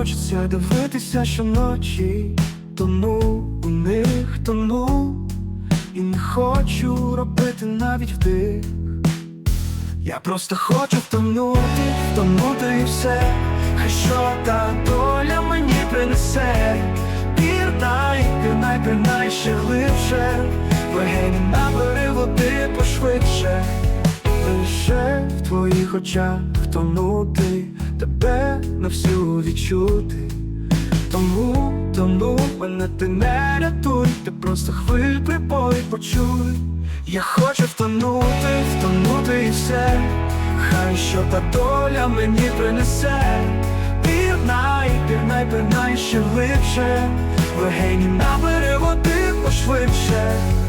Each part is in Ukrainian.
хочеться дивитися щоночі, тону у них тону, і не хочу робити навіть вдих. Я просто хочу втонути, втонути і все, хай що та доля мені принесе, пірнай, пірнай, пірнай ще глибше, легені твоїх очах тебе на всю відчути. Тому, тому мене ти не рятуй, ти просто хвиль прибой почуй. Я хочу втонути, втонути і все, хай що та доля мені принесе, пірнай, пірнай, пірнай ще глибше, легені набери води пошвидше.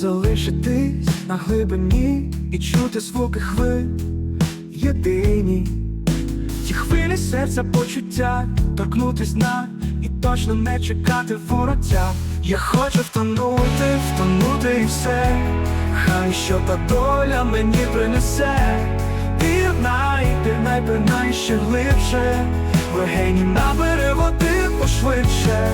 Залишитись на глибині і чути звуки хвиль єдині. Ті хвилі серця почуття, торкнутись дна і точно не чекати вороття. Я хочу втонути, втонути і все, хай що та доля мені принесе. Пірнай, пірнай, пірнай ще глибше, легені набери води пошвидше.